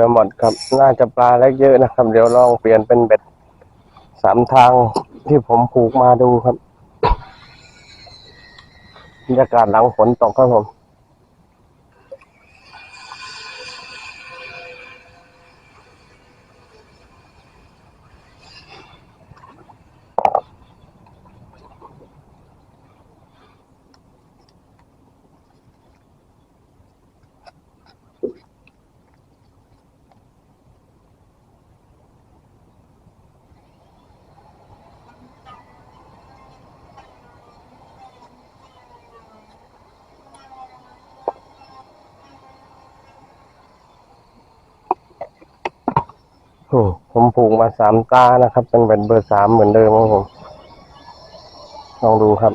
อือหมดครับ น่าจะปลาเล็กเยอะนะครับ เดี๋ยวลองเปลี่ยนเป็นเบ็ดสามทางที่ผมผูกมาดูครับบรรยากาศหลังฝนตกครับผม ผมผูกมาสามตานะครับเป็นเป็นเบอร์สามเหมือนเดิมครับผม ลองดูครับ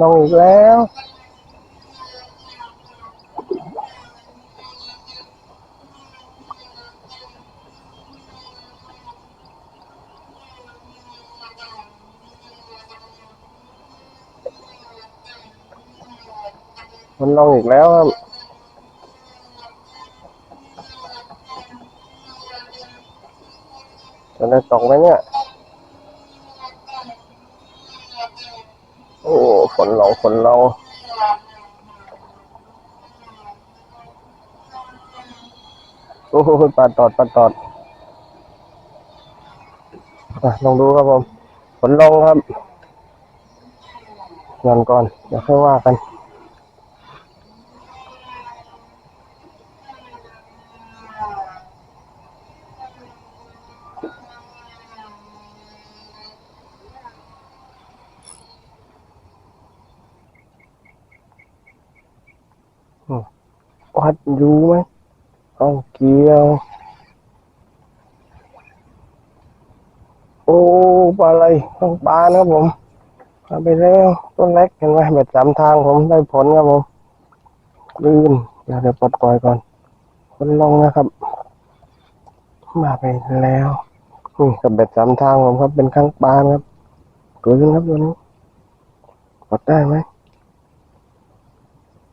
ลงอีกแล้ว มันลงอีกแล้วครับจะได้ตกไหมเนี่ย โอ้ฝนลงฝนลงโอ้โหปลาตอดปลาตอดอลองดูครับผม ฝนลงครับนอนก่อนเดี๋ยวค่อยว่ากัน วัดอยู่ไหมเอาเกี่ยว โอ้ปลาอะไรต้องปลานะครับผมเอาไปแล้วต้นเล็กเห็นไหมแบบจำทางผมได้ผลครับผมลื่นเดี๋ยวเดี๋ยวปลดปล่อยก่อนคนลงนะครับ มาไปแล้วนี่กับเบ็ดสามทางผมครับ เป็นข้างปลานครับเกิดขึ้นครับตัวนี้ปลดได้ไหม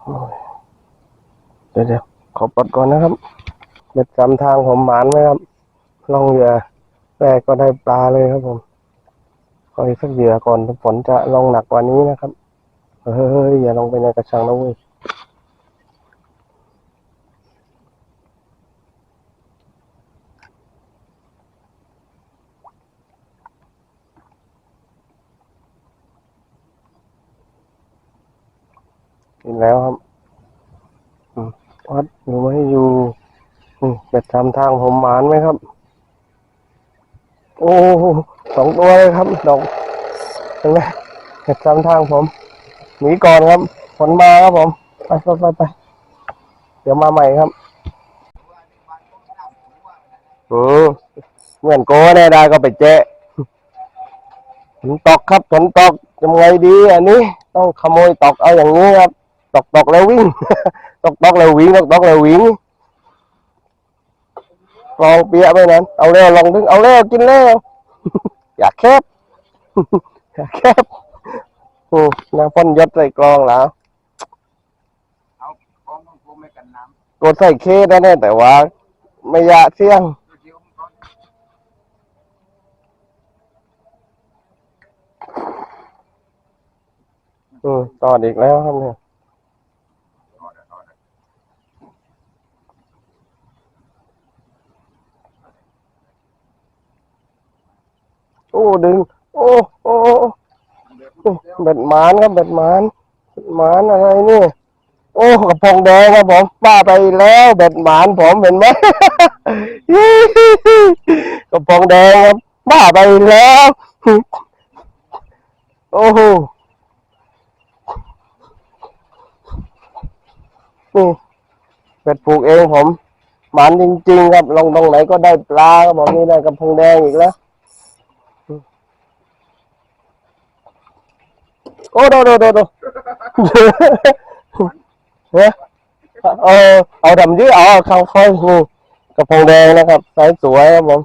โอ้ย ดี๋ยวเดี๋ยวขอปลดก่อนนะครับเบ็ดจำทางผมหมานไหมครับลองเหยื่อแรกก็ได้ปลาเลยครับผมขออีกสักเหยื่อก่อนฝนจะลงหนักกว่านี้นะครับเฮ้ยอย่าลงไปในกระชังนะเว้ยกินแล้วครับ วัดอยู่ไม่อยู่เป็ดทำทางผมหมานไหมครับ โอ้สองตัวเลยครับ ดอกเห็นไหมเป็ดทำทางผมหนีก่อนครับฝนมาครับผม ไปไปไปไปเดี๋ยวมาใหม่ครับอืมเหมือนโก้แน่ได้ก็ไปเจ๊ฝนตกครับฝนตกทำไงดี อันนี้ ต้องขโมยตกเอาอย่างนี้ครับ ตกตกแล้ววิ่ง ตอกตกแล้ววิ่งตอกตกแล้ววิ่งลองเปียไปนั้นเอาเร็วลองดึงเอาเร็วกินเร็วอยากแคบอยากแคบโอ้นางพ่นยศใส่กลองแล้วเอาของของผมไม่กันน้ำกดใส่เคสแน่แต่ว่า ไม่อยากเสี่ยงอืมตอดอีกแล้วครับเนี่ย รอดรอด โอ้ดึงโอ้โอ้โอ้เบ็ดหมานครับเบ็ดหมานเบ็ดหมานอะไรนี่ โอ้กระพงแดงครับผมป้าไปแล้วเบ็ดหมานผมเห็นไหมกระพงแดงครับบ้าไปแล้วโอ้โหนี่เป็ดปลูกเองผม หมานจริงๆครับลงตรงไหนก็ได้ปลาครับผมนี่ได้กระพงแดงอีกแล้ว โอ้โดโดโดโดเนี่ยเออเอาดำยื้อเอาเข้าค่อยนี่กระพงแดงนะครับไซส์สวยครับผม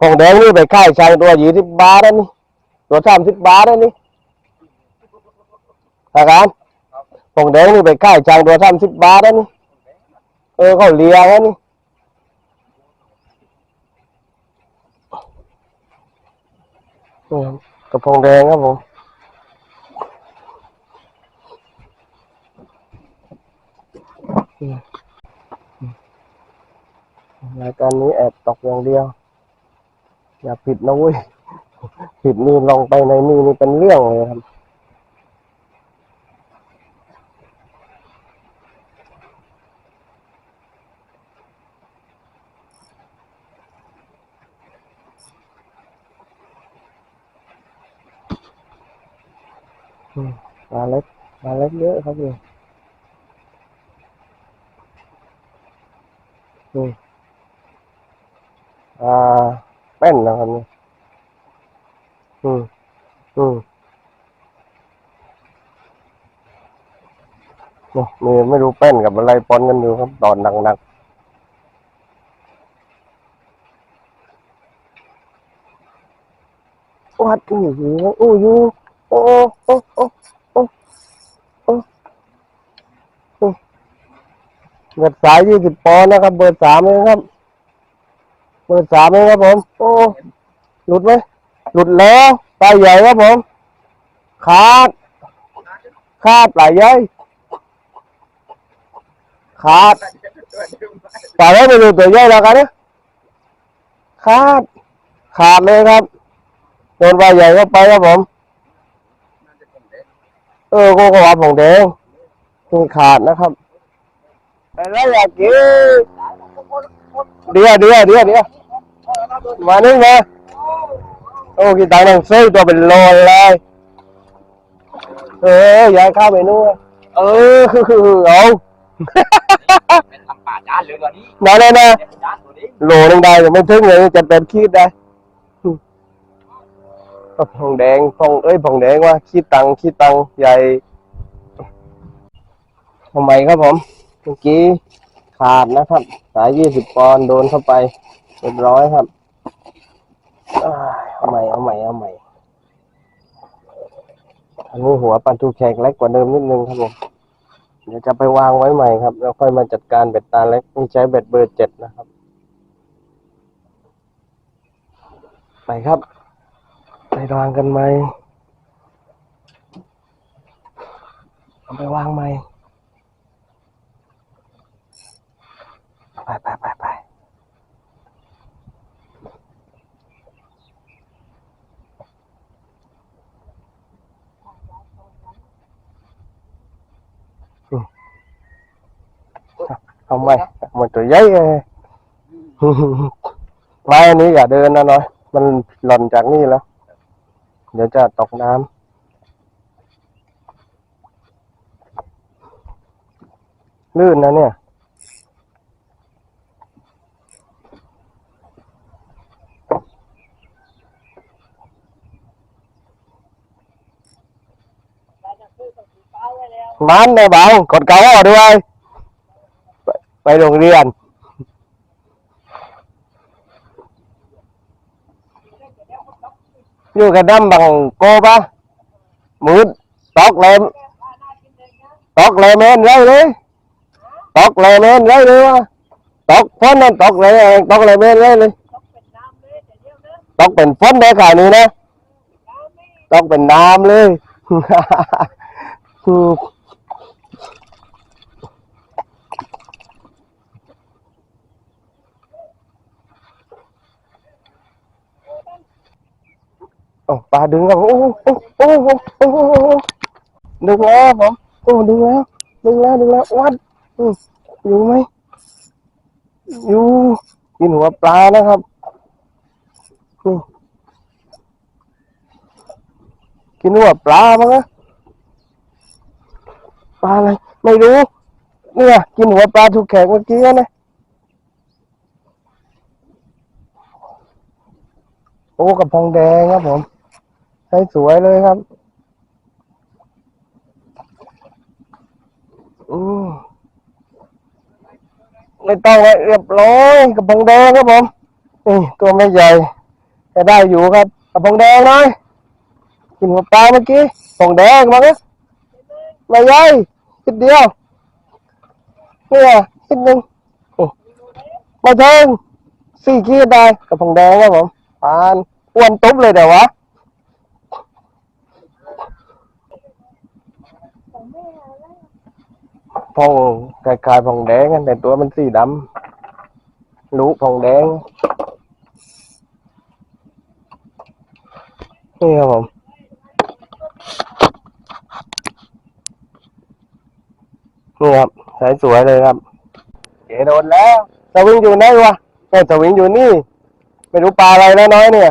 พงแดงนี่ไปค่ายช่างตัวยี่สิบบาทแล้วนี่ตัวสามสิบบาทแล้วนี่อาการพงแดงนี่ไปค่ายช่างตัวสามสิบบาทแล้วนี่เออเขาเลียงแล้วนี่กระพงแดงครับผม รายการนี้แอบตกอย่างเดียว อย่าผิดนะเว้ยผิดนี่ลงไปในนี่นี่เป็นเรื่องเลยครับอืมปลาเล็กปลาเล็กเยอะครับนี่อื มอ่าแป้นนะครับนี่อืมอืมนี่มีไม่รู้แป้นกับอะไรปอนกันอยู่ครับตอนหนักๆวัดอู้หูอู้ยูโอ้โอ้โอ้โอ้โอ้โอ้ เงินสายยี่สิบปอนด์นะครับ เบอร์สามเองครับ เบอร์สามเองครับผม โอ้ หลุดไหมหลุดแล้วปลาใหญ่ครับผมขาดขาดปลาใหญ่ขาดปลาใหญ่ไปดูตัวใหญ่แล้วกันเนี่ยขาดขาดเลยครับโดนปลาใหญ่เข้าไปครับผมเป็นเด็กเออกูก็ว่าผงแดงนี่ขาดนะครับ อะไรอยากกินเดี๋ยวเดี๋ยวเดี๋ยวเดี๋ยวมานี่มาโอ้กินตังค์หนังซื้อตัวเป็นโลเลยเออยายเข้าไปนู่นเออคือคือเอาเป็นทำป่าจานเลยตัวนี้มาเลยนะเป็นจานตัวนี้โหลนึงได้ยังไม่ถึงเลยจะเป็นขีดได้ก็ผงแดงผงเอ้ยผงแดงว่าขีดตังค์ขีดตังค์ใหญ่ทำไมครับผม เมื่อกี้ขาดนะครับ สายยี่สิบปอนด์โดนเข้าไปเรียบร้อยครับเอาใหม่เอาใหม่เอาใหม่อันนี้หัวปลาทูแขกเล็กกว่าเดิมนิดนึงครับผมเดี๋ยวจะไปวางไว้ใหม่ครับ แล้วค่อยมาจัดการเบ็ดตาเล็กนี่ใช้เบ็ดเบอร์เจ็ดนะครับ ไปครับ ไปวางกันไหมเอาไปวางไหม ไปไปไปไปอืมเอาไหมมันตัวใหญ่เลยไม้อันนี้อย่าเดินนะน้อย มันหล่นจากนี่แล้ว เดี๋ยวจะตกน้ำลื่นนะเนี่ย มันได้บ้างกดเกาออกด้วยไปไปโรงเรียนอยู่กับดำ bằng cô ba mướn tọt lem tọt lem em lấy đi tọt lem em lấy đi tọt phấn em tọt lem tọt lem em lấy đi tọt เป็น phấn để khải này nè tọt เป็นน้ำเลย โอ้ปลาดึงแล้วโอ้โหโอ้โหโอ้โอ้ดึงแล้วผมโอ้ดึงแล้วดึงแล้วดึงแล้ววัดอยู่ไหมอยู่กินหัวปลานะครับกินหัวปลามั้งปลาอะไรไม่รู้เนี่ยกินหัวปลาถูกแขกเมื่อกี้นะโอ้กับพองแดงครับผม ใช้สวยเลยครับอืมไม่ต้องเลยเรียบร้อยกระพงแดงครับผมนี่ตัวไม่ใหญ่จะได้อยู่ครับกระพงแดงหน่อยกินหัวปลาเมื่อกี้พงแดงมาเนี่ยไม่ใหญ่คิดเดียวเนี่ยคิดหนึ่งมาเทิงสี่ขีดได้กระพงแดงครับผมปานอ้วนตุ๊บเลยเดี๋ยววะ พองคล้ายๆพองแดงอะแต่ตัวมันสีดำลูกพองแดง นี่ครับผมนี่ครับสายสวยเลยครับเจโดนแล้วสวิงอยู่ไหนวะแม่สวิงอยู่นี่ ไม่รู้ปลาอะไรแล้วน้อยเนี่ย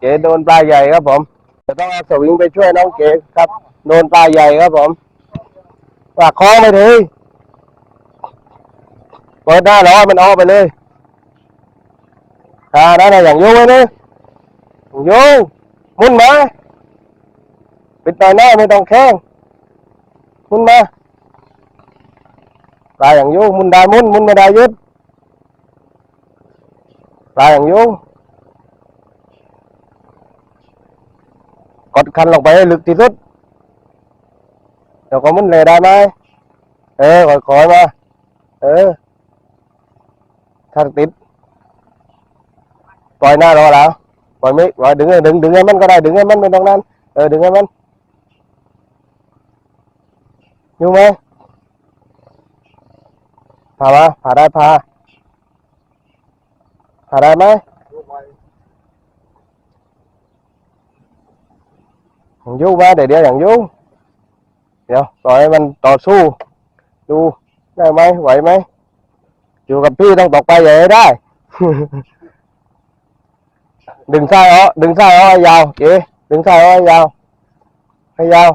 เจโดนปลาใหญ่ครับผมจะต้องเอาสวิงไปช่วยน้องเก๋ครับ โดนปลาใหญ่ครับผม ปากคล้องไปทีเปิดหน้าล้อมันออกไปเลยอ่าได้เลยอย่างยุ่งไว้นี่อย่างยุ่งมุนมาปิดหน่อหน้าไม่ต้องแข้งมุนมาปลาอย่างยุ่งมุนได้มุนมุนไม่ได้ยึดปลาอย่างยุ่งกดคันลงไปให้ลึกที่สุด เดี๋ยวก็มุนเลยได้ไหมเออคอยๆมา เออถ้าติดปล่อยหน้ารอแล้วปล่อยไม่ปล่อยดึงให้ดึงดึงให้มันก็ได้ดึงให้มันไม่ต้องนั้นเออดึงให้มันอยู่ไหมพามาพาได้พาพาได้ไหมอย่างยุ่งมาเดี๋ยวเดี๋ยวอย่างยุ่ง เดี๋ยวปล่อยให้มันต่อสู้ ดูได้ไหมไหวไหมอยู่กับพี่ต้องตกไปใหญ่ให้ได้ ดึงซ้ายอ้อดึงซ้ายอ้อยาวเก๋ดึงซ้ายอ้อยาวให้ยาว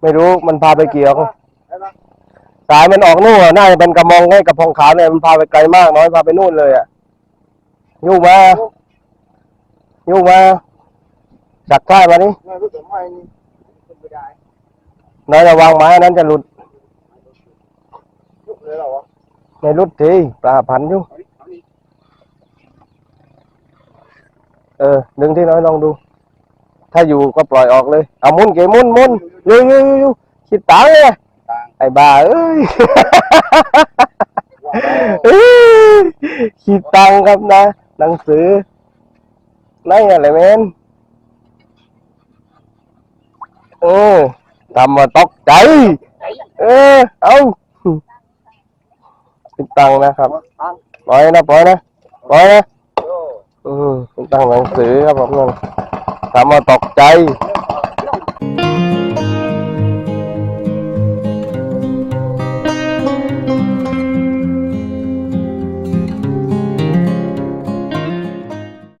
ไม่รู้มันพาไปเกี่ยวสายมันออกนู่นน่าจะเป็นกระมองให้กระพองขาวเนี่ยมันพาไปไกลมากน้อยพาไปนู่นเลยอะยุ่มายุ่มาจักท่ามานี่ไม่ม่นี่เป็นไปได้ น้อยระวังไม้นั้นจะหลุดยุบเลยเหรอวะไม่หลุดทีปลาพันอยู่ เอาดิเอาดิเออ ดึงที่น้อยลองดู ถ้าอยู่ก็ปล่อยออกเลย เอามุนเกมุนมุนยูยูยูยูคิดตังค์เลยไอ้บ้าเอ้ยว่าเอ้ยคิดตังค์ครับนะ หนังสือไหนอะไรเมนเออ ทำมาตกใจ เออเอาติดตังนะครับปล่อยนะปล่อยนะปล่อยนะอืมติดตังหนังสือครับผมนั่ทำมาตกใจ